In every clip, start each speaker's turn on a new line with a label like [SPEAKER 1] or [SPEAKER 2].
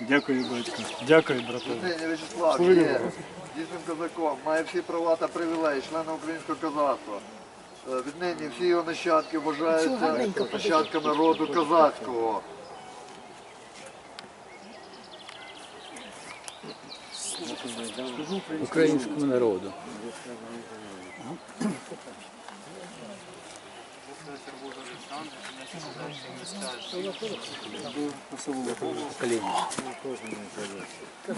[SPEAKER 1] Дякую, батько. Дякую, брате.
[SPEAKER 2] Нині Вячеслав є дійсним козаком, має всі права та привілеї, члена українського козацтва. Е, Віднині всі його нащадки вважаються нащадками роду козацького.
[SPEAKER 3] українському народу. Покоління.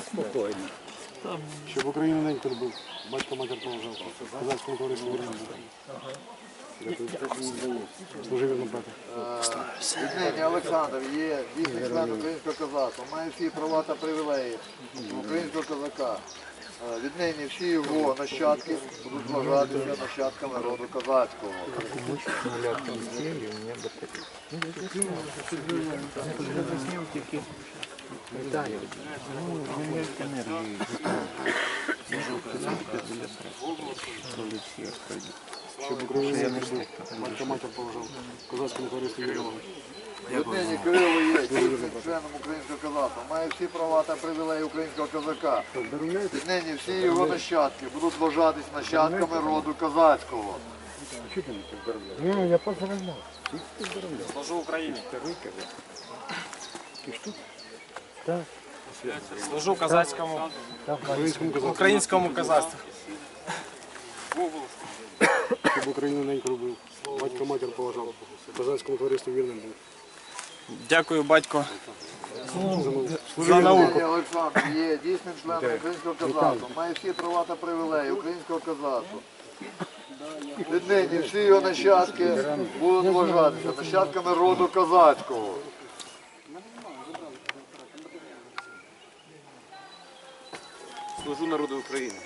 [SPEAKER 3] Спокійно.
[SPEAKER 1] Щоб Україну неньку любив. Батько матір положив. Козацькому товариству вірним Служив вірно, брате.
[SPEAKER 2] Віднині Олександр є дійсний член українського козацтва, має всі права та привілеї українського козака. Е, Віднині всі його нащадки будуть вважатися нащадками роду козацького.
[SPEAKER 1] Щоб Україну неньку любив. Батько матір положив. Козацькому вірним.
[SPEAKER 2] Віднині Кирило членом українського козацтва, має всі права та привілеї українського козака. Віднині всі його нащадки будуть вважатись нащадками роду козацького.
[SPEAKER 4] Служу Україні. Служу козацькому,
[SPEAKER 1] Українському козацтву.
[SPEAKER 4] українському козацтву.
[SPEAKER 1] Щоб Україну неньку любив. Батько матір поважав. Козацькому товариству вірним був.
[SPEAKER 4] Дякую, батько.
[SPEAKER 2] За науку. Олександр є дійсним членом українського козацтва, має всі права та привілеї українського козацтва. Віднині всі його нащадки будуть вважатися нащадками роду козацького.
[SPEAKER 5] Служу народу України.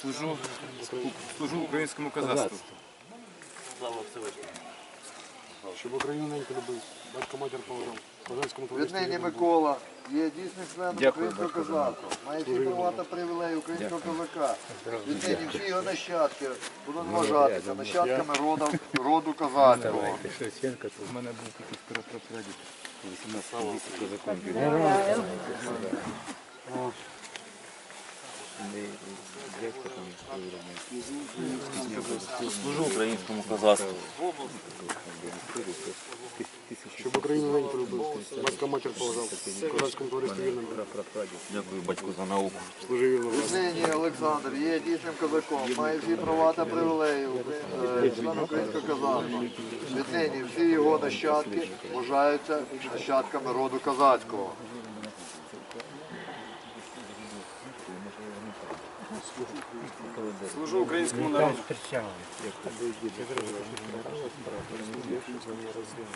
[SPEAKER 4] Служу, служу українському козацтву.
[SPEAKER 1] Щоб Україну неньку любив. Батько матір поважав. Козацькому
[SPEAKER 2] Віднині. Микола є дійсним членом українського козацтва, має всі права та привілеї українського козака. Віднині всі його нащадки будуть вважатися нащадками роду, роду козацького.
[SPEAKER 3] У мене був такий прапрадід. 18 місяців козаком.
[SPEAKER 5] Служу українському козацтву.
[SPEAKER 1] Щоб Україну неньку любив. Батько матір поважав. Козацькому товариству вірним.
[SPEAKER 5] Дякую батьку за науку.
[SPEAKER 1] Служив вірно.
[SPEAKER 2] Віднині Олександр є дійсним козаком, має всі права та привілеї е, член українського козацтва. Віднині всі його нащадки вважаються нащадками роду козацького.
[SPEAKER 4] Служу українському народу.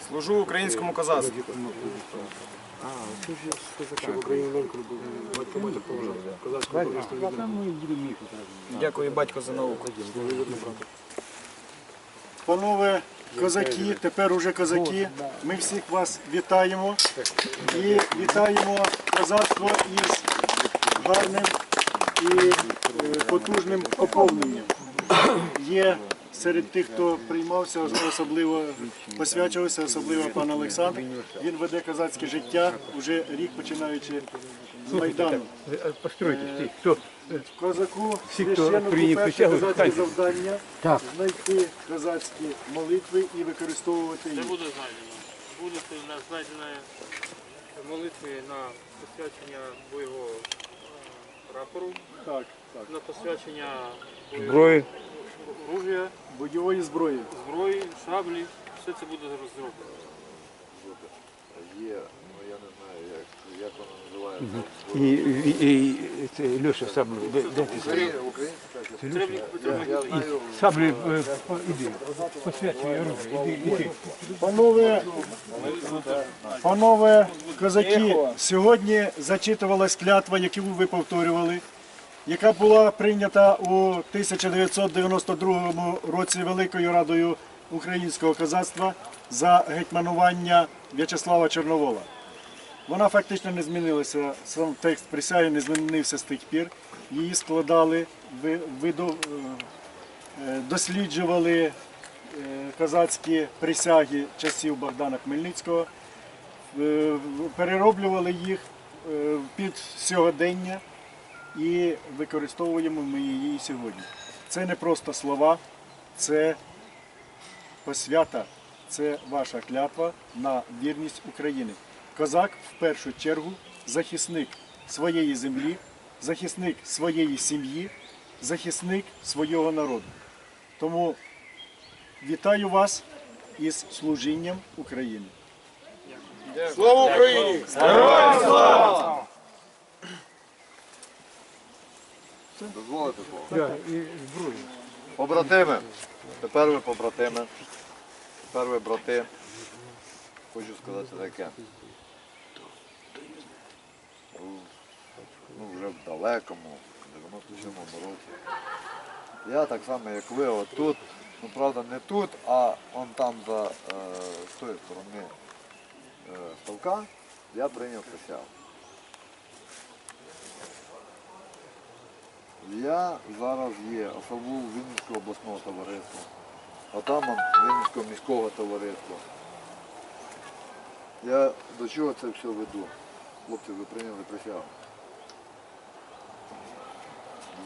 [SPEAKER 4] Служу українському козацтву. Дякую, батько, за науку.
[SPEAKER 6] Панове козаки, тепер уже козаки, ми всіх вас вітаємо. І вітаємо козацтво із гарним і е, потужним поповненням. Є серед тих, хто приймався, особливо посвячувався, особливо пан Олександр. Він веде козацьке життя вже рік починаючи з Майдану.
[SPEAKER 3] Постройтесь, хто
[SPEAKER 6] Козаку священнику перше козацьке завдання знайти козацькі молитви і використовувати їх.
[SPEAKER 7] буде знайдено. Будете знайдені молитви на посвячення бойового е, прапору,
[SPEAKER 6] Так, так.
[SPEAKER 7] на посвячення бойового
[SPEAKER 3] зброї.
[SPEAKER 7] оружия,
[SPEAKER 6] Бойової зброї.
[SPEAKER 7] зброї, шаблі. Все це буде зараз зроблено.
[SPEAKER 2] Є, ну я не знаю, як, як воно називається.
[SPEAKER 3] І, і, і це, Льоша, саблю, де, де ти?
[SPEAKER 2] Україна, українська.
[SPEAKER 7] Треба, треба
[SPEAKER 2] Я знаю,
[SPEAKER 3] Саблю, е, по- іди, посвячуй оружие, іди, іди.
[SPEAKER 6] Панове, панове козаки, сьогодні зачитувалась клятва, яку ви повторювали, яка була прийнята у 1992 році Великою Радою Українського козацтва за гетьманування В'ячеслава Чорновола. Вона фактично не змінилася, сам текст присяги не змінився з тих пір. Її складали, ви- е, досліджували, е, козацькі присяги часів Богдана Хмельницького, е, перероблювали їх е, під сьогодення і використовуємо ми її і сьогодні. Це не просто слова, це посвята, це ваша клятва на вірність України. Козак в першу чергу захисник своєї землі, захисник своєї сім'ї, захисник свого народу. Тому вітаю вас із служінням України.
[SPEAKER 1] Слава Україні!
[SPEAKER 2] Дозволите слово? Побратими. Тепер ви побратими. Тепер ви брати. Хочу сказати таке. Ну, вже в далекому, 97-му році. Я так само, як ви, отут, ну правда не тут, а он там за е, з тої сторони е, ставка, я прийняв присягу. Я зараз є особу Вінницького обласного товариства, отаман Вінницького міського товариства. Я до чого це все веду? Хлопці, ви прийняли присягу.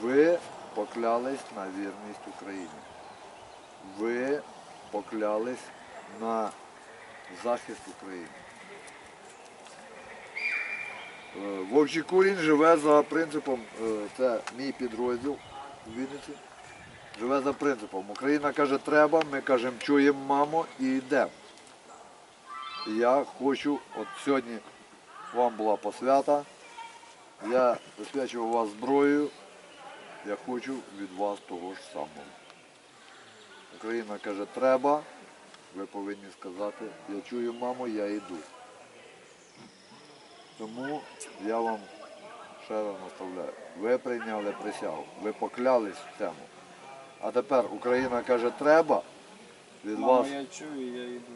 [SPEAKER 2] Ви поклялись на вірність Україні. Ви поклялись на захист України. Е, Вовчий курінь живе за принципом, е, це мій підрозділ в Вінниці, живе за принципом. Україна каже треба, ми кажемо чуємо мамо і йдемо. Я хочу, от сьогодні вам була посвята, я засвячував вас зброєю, я хочу від вас того ж самого. Україна каже треба, ви повинні сказати, я чую мамо, я йду. Тому я вам ще раз наставляю. Ви прийняли присягу, ви поклялись в цьому. А тепер Україна каже треба від вас.
[SPEAKER 4] Я чую, я йду.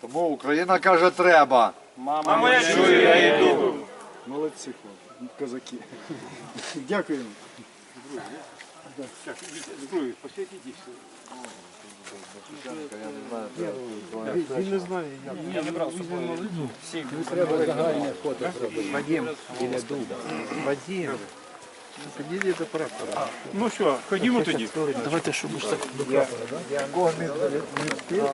[SPEAKER 2] Тому Україна каже треба.
[SPEAKER 4] Мамо, я чую, я йду.
[SPEAKER 6] Молодці, хлопці, козаки. Дякуємо.
[SPEAKER 1] Зброю, посвятіть
[SPEAKER 2] Я не знаю, треба.
[SPEAKER 1] Він не знає, як.
[SPEAKER 4] Я не брав з собою.
[SPEAKER 3] Треба загальне фото зробити. Вадим, біля дуба. Вадим.
[SPEAKER 1] Підійдіть до прапора. Ну що, ходімо тоді.
[SPEAKER 3] Давайте, щоб так до прапора, да?